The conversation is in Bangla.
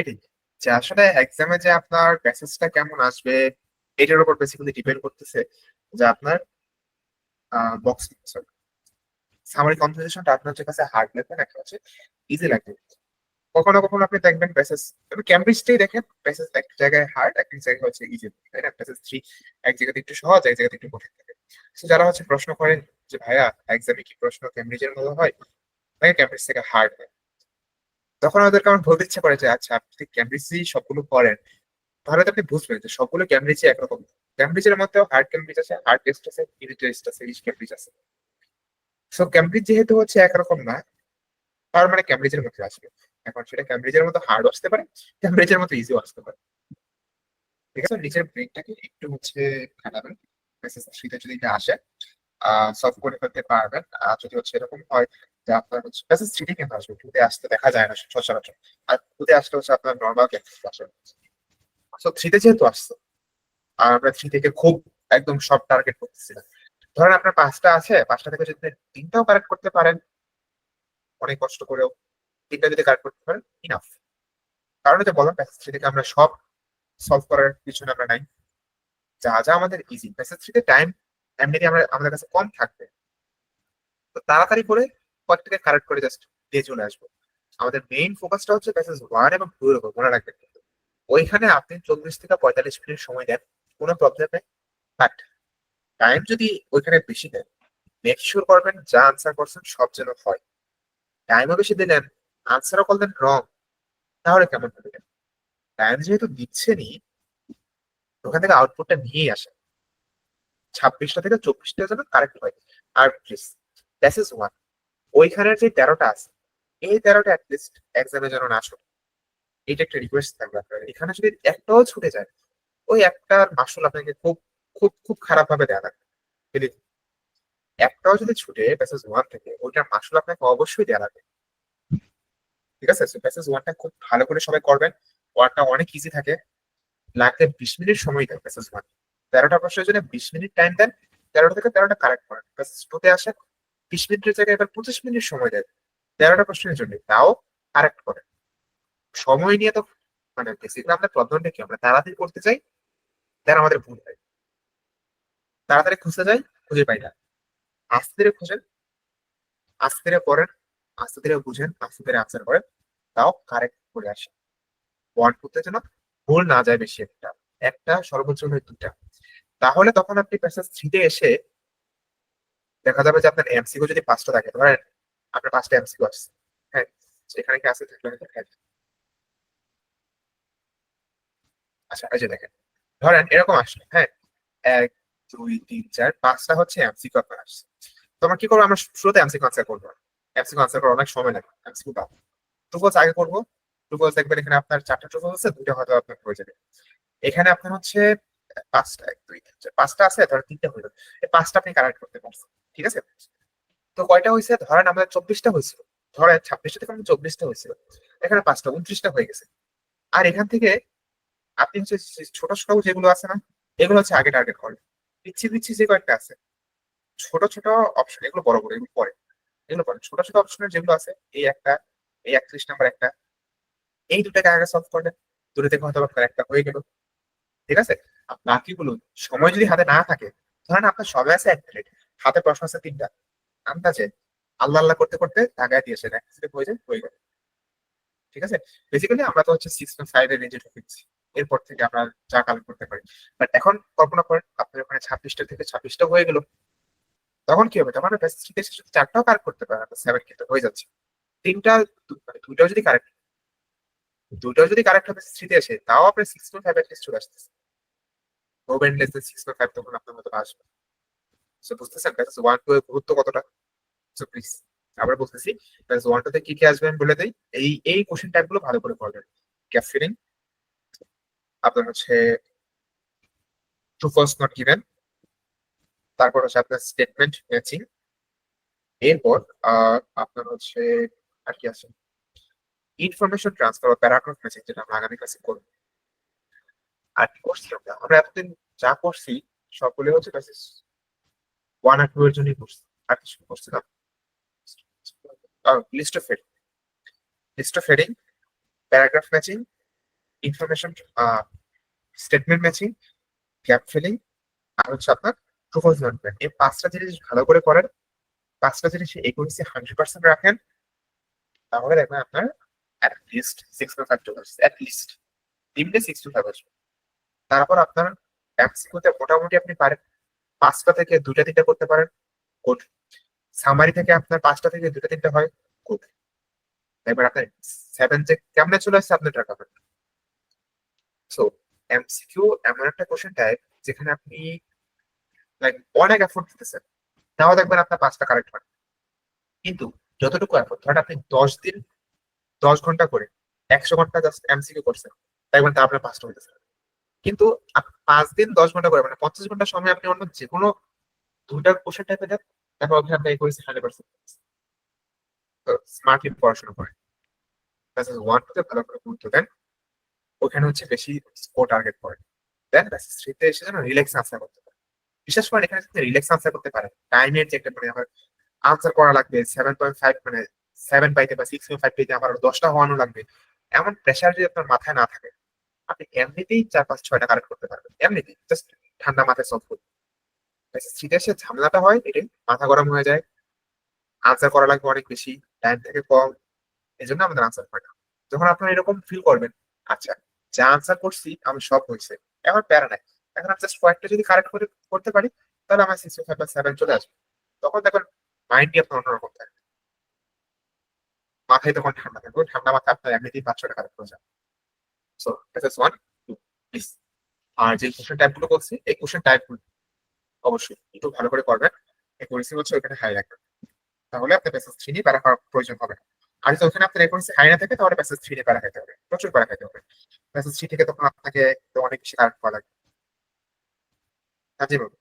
এটাই আসলে এক্সামে যে আপনার প্যাসেজটা কেমন আসবে, এটার উপর বেসিক্যালি ডিপেন্ড করতেছে যে আপনার বক্স সামারি কনভারসেশনটা আপনার যে কাছে হার্ড লাগবে না ইজি লাগবে। কখনো কখনো আপনি দেখবেন প্যাসেজ আপনি ক্যামব্রিজটাই দেখেন প্যাসেজ এক জায়গায় হার্ড এক জায়গায় হচ্ছে ইজি তাই না? প্যাসেজ থ্রি এক জায়গাতে একটু সহজ, এক জায়গাতে একটু কঠিন থাকে। যারা হচ্ছে প্রশ্ন করেন যে, ভাইয়া এক্সামে কি প্রশ্ন ক্যামব্রিজের মতো হয়? নাকি ক্যামব্রিজ থেকে হার্ড হয়। তখন ওদেরকে আমার বলতে ইচ্ছা করে যে আচ্ছা আপনি যদি ক্যামব্রিজই সবগুলো করেন তাহলে আপনি বুঝবেন যে সবগুলো ক্যামব্রিজই একরকম। ক্যামব্রিজের মধ্যেও হার্ড ক্যামব্রিজ আছে হার্ড টেস্ট আছে ইজি টেস্ট আছে ইজি ক্যামব্রিজ আছে। সো ক্যামব্রিজ যেহেতু হচ্ছে একরকম না, তার মানে ক্যামব্রিজের মধ্যে আসবে। এখন সেটা ক্যামব্রিজের মতো হার্ড আসতে পারে ক্যামব্রিজের মতো ইজিও আসতে পারে। ঠিক আছে? নিজের ব্রেকটাকে একটু হচ্ছে খাটাবেন মেসেজ যদি এটা আসে সলভ করে ফেলতে পারবেন। আর যদি হচ্ছে এরকম হয়, যে আপনার হচ্ছে মেসেজ থ্রিতে কিন্তু আসবে টুতে আসতে দেখা যায় না সচরাচর। আর টুতে আসলে হচ্ছে আপনার নর্মাল ক্যামব্রিজ আসে। সো থ্রিতে যেহেতু আসছে আর আমরা থ্রি থেকে খুব একদম সব টার্গেট করতেছি ধরেন আপনার পাঁচটা আছে, পাঁচটা থেকে যদি তিনটাও কারেক্ট করতে পারেন, অনেক কষ্ট করেও তিনটা যদি কারেক্ট করতে পারেন ইনাফ কারণ এটা বললাম প্যাসেজ থ্রি থেকে আমরা সব সলভ করার পিছনে আমরা নাই। যা যা আমাদের ইজি প্যাসেজ থ্রিতে টাইম এমনিতে আমরা, আমাদের কাছে কম থাকবে। তো তাড়াতাড়ি করে কয়েকটাকে কারেক্ট করে জাস্ট দিয়ে চলে আসব। আমাদের মেইন ফোকাসটা হচ্ছে প্যাসেজ ওয়ান এবং টু এর উপর, মনে রাখবেন। ওইখানে আপনি চল্লিশ থেকে পঁয়তাল্লিশ মিনিট সময় দেন, কোনো প্রবলেম নেই। বাট টাইম যদি ওইখানে বেশি দেন মেক শিওর করবেন যা আনসার করছেন সব যেন হয়। টাইমও বেশি দিলেন আনসারও করলেন রং তাহলে কেমন হবে? টাইম যেহেতু দিচ্ছেনই, ওখান থেকে আউটপুটটা নিয়েই আসেন ছাব্বিশটা থেকে চব্বিশটা যেন কারেক্ট হয়। আর প্লিজ দ্যাস ইজ ওয়ান ওইখানের যে তেরোটা আছে, এই তেরোটা অ্যাটলিস্ট এক্সামে যেন না আসুক এটা একটা রিকোয়েস্ট থাকবে আপনার এখানে যদি একটাও ছুটে যায়, ওই একটার মাসুল আপনাকে খুব খুব খুব খারাপ ভাবে দেওয়া লাগবে একটাও যদি ছুটে প্যাসেজ ওয়ান থেকে, ওইটার মাসুল আপনাকে অবশ্যই দেওয়া লাগবে। ঠিক আছে? প্যাসেজ ওয়ানটা খুব ভালো করে সবাই করবেন। ওয়ানটা অনেক ইজি থাকে। লাগলে বিশ মিনিট সময় দেয় প্যাসেজ ওয়ান তেরোটা প্রশ্নের জন্য বিশ মিনিট টাইম দেন, তেরোটা থেকে তেরোটা কারেক্ট করেন। টুতে আসেন বিশ মিনিটের জায়গায় এবার পঁচিশ মিনিট সময় দেন। তেরোটা প্রশ্নের জন্য, তাও কারেক্ট করেন। সময় নিয়ে তো মানে বেসিক্যালি আমরা প্রবলেমটা কি আমরা তাড়াতাড়ি করতে চাই তার আমাদের ভুল হয়। তাড়াতাড়ি খুঁজতে যাই খুঁজে পাই না। আস্তে ধীরে খুঁজেন, আস্তে ধীরে পড়েন, আস্তে ধীরে বুঝেন, আস্তে ধীরে আনসার করেন, তাও কারেক্ট করে আসেন। ওয়ান টুতে যেন ভুল না যায় বেশি একটা। একটা সর্বোচ্চ হলে দুটা তাহলে তখন আপনি প্যাসেজ থ্রিতে এসে দেখা যাবে যে আপনার এমসিকিউ যদি পাঁচটা থাকে ধরেন আপনার পাঁচটা এমসিকিউ আসছে হ্যাঁ? সেখানে কি আছে? থাকলে যায় আচ্ছা এই যে দেখেন, ধরেন এরকম আসলো হ্যাঁ? এক, দুই, তিন, চার, পাঁচটা হচ্ছে এমসিকিউ আপনার আসছে। তো আমরা কি করব? আমরা শুরুতে এমসিকিউ আনসার করব। এমসিকিউ আনসার করা অনেক সময় লাগে এমসিকিউ পাবো ট্রুগলস আগে করব ট্রুগলস দেখবেন এখানে আপনার চারটা ট্রুগলস আছে, দুইটা হয়তো আপনার হয়ে যাবে। এখানে আপনার হচ্ছে পাঁচটা এক দুই পাঁচটা আছে ধরেন তিনটা হয়ে এই পাঁচটা আপনি কারেক্ট করতে পারছেন, ঠিক আছে? তো কয়টা হয়েছে? ধরেন আমাদের চব্বিশটা হয়েছিল। ধরেন ছাব্বিশটা থেকে আমাদের চব্বিশটা হয়েছিল। এখানে পাঁচটা, উনত্রিশটা হয়ে গেছে। আর এখান থেকে আপনি ছোট ছোট যেগুলো আছে না, এগুলো হচ্ছে আগে টার্গেট করেন পিচ্ছি পিচ্ছি যে কয়েকটা আছে, ছোট ছোট অপশন এগুলো বড় বড়, এগুলো পরে। এগুলো পরে। ছোট ছোট অপশনের যেগুলো আছে, এই একটা, এই একত্রিশ নাম্বার একটা, এই দুটাকে আগে সলভ করলেন। দুটো থেকে হয়তো একটা হয়ে গেল। ঠিক আছে? বাকিগুলো সময় যদি হাতে না থাকে, ধরেন আপনার সবাই আছে এক মিনিট হাতে প্রশ্ন আছে তিনটা। আন্দাজে আল্লাহ আল্লাহ করতে করতে দিয়েছেন এক হয়ে যায়, হয়ে গেল। ঠিক আছে? বেসিক্যালি আমরা তো হচ্ছে সিক্স পয়েন্ট ফাইভ এর রেঞ্জে ঢুকেছি এরপর থেকে আমরা যা কালেক্ট করতে পারি। বাট এখন কল্পনা করেন, আপনার ওখানে ছাব্বিশটা থেকে ছাব্বিশটা হয়ে গেল। তখন কি হবে? তখন চারটাও কারেক্ট করতে আপনার সেভেন কিন্তু হয়ে যাচ্ছে। তিনটা মানে দুইটাও যদি কারেক্ট দুইটাও যদি কারেক্ট হবে থ্রিতে এসে, তাও আপনার সিক্স পয়েন্ট ফাইভ অ্যাটলিস্ট চলে আসতেছে। Even less than six five তখন আপনার মতো আসবে। সো বুঝতেছেন? ব্যাস ওয়ান টু এর গুরুত্ব কতটা? সো প্লিজ আবার বলতেছি ব্যাস ওয়ান টু তে কি কি আসবেন বলে দেই। এই এই কোশ্চেন টাইপগুলো ভালো করে করবেন গ্যাপ ফিলিং আপনার হচ্ছে ট্রু ফলস নট গিভেন তারপর হচ্ছে আপনার স্টেটমেন্ট ম্যাচিং এরপর আপনার হচ্ছে, আর কি আছে? ইনফরমেশন ট্রান্সফার বা প্যারাগ্রাফ ম্যাচিং যেটা আমরা আগামী ক্লাসে করব। আর কি করছি আমরা। আমরা এতদিন যা করছি সবগুলো হচ্ছে ক্লাসেস ওয়ান আর টু এর জন্যই করছি। আর কিছু করছিলাম list of heading list of heading paragraph matching information statement matching gap filling আর হচ্ছে আপনার প্রপোজাল এই পাঁচটা জিনিস ভালো করে করেন। পাঁচটা জিনিস একুরেসি হান্ড্রেড পার্সেন্ট রাখেন। তাহলে দেখবেন আপনার at least six point five আসছে অ্যাট লিস্ট তিনটে সিক্স টু ফাইভ আসবে। তারপর আপনার এমসিকিউতে মোটামুটি আপনি পারেন পাঁচটা থেকে দুটা তিনটা করতে পারেন গুড সামারি থেকে আপনার পাঁচটা থেকে দুটা তিনটা হয় গুড এবার আপনার সেভেন যে কেমনে চলে আসছে আপনি ট্রাক পাবেন সো এমসিকিউ এমন একটা কোশ্চেন টাইপ যেখানে আপনি লাইক অনেক এফোর্ট দিতেছেন। তাও দেখবেন আপনার পাঁচটা কারেক্ট হয়। কিন্তু যতটুকু এফোর্ট ধরেন আপনি দশ দিন, দশ ঘণ্টা করে একশো ঘণ্টা জাস্ট এমসিকিউ করছেন, দেখবেন তা আপনার পাঁচটা হইতেছে কিন্তু পাঁচ দিন, দশ ঘণ্টা করে মানে পঞ্চাশ ঘণ্টা সময় আপনি অন্য যে কোনো দুইটা কোশ্চেন টাইপে দেন, তারপর ওখানে আপনি করেছি হান্ড্রেড পার্সেন্ট স্মার্টলি পড়াশোনা করেন। ওয়ান টুতে ভালো করে গুরুত্ব দেন। ওখানে হচ্ছে বেশি স্কোর টার্গেট দেন থ্রিতে এসে যেন রিল্যাক্স আনসার করতে পারেন। বিশেষ করে এখানে যদি রিল্যাক্স আনসার করতে পারেন টাইমের যে একটা মানে আমার আনসার করা লাগবে সেভেন পয়েন্ট ফাইভ মানে সেভেন পাইতে বা সিক্স পয়েন্ট ফাইভ পেতে আমার দশটা হওয়ানো লাগবে। এমন প্রেশার যদি আপনার মাথায় না থাকে আপনি এমনিতেই চার পাঁচ ছয়টা কারেক্ট করতে পারবেন। এমনিতেই জাস্ট ঠান্ডা মাথায় সলভ করুন শীতে এসে ঝামেলাটা হয়, এটাই মাথা গরম হয়ে যায়। আনসার করা লাগবে অনেক বেশি টাইম থেকে কম এই জন্য আমাদের আনসার হয় না। যখন আপনারা এরকম ফিল করবেন আচ্ছা যা আনসার করছি, আমি সব হয়েছে। এখন প্যারা নাই। এখন আমি জাস্ট কয়েকটা যদি কারেক্ট করে, করতে পারি, তাহলে আমার সিক্স ফাইভ বা সেভেন চলে আসবে। তখন দেখবেন মাইন্ডই আপনার অন্যরকম থাকবে মাথায় তখন ঠান্ডা থাকবে ঠান্ডা মাথায় আপনার এমনিতেই পাঁচ ছটা কারেক্ট হয়ে যাবে। So this one two please আর যে কোশ্চেন টাইপগুলো বলছি, এই কোশ্চেন টাইপগুলো অবশ্যই একটু ভালো করে করবেন একুরেসি হচ্ছে ওখানে হাই রাখবেন তাহলে আপনার প্যাসেজ থ্রি নিয়ে প্যারা প্রয়োজন হবে না। আর যদি ওখানে আপনার একুরেসি হাই না থাকে, তাহলে প্যাসেজ থ্রি নিয়ে প্যারা খাইতে হবে। প্রচুর প্যারা খাইতে হবে। প্যাসেজ থ্রি থেকে তখন আপনাকে অনেক বেশি কারেক্ট করা লাগবে। জি বলুন।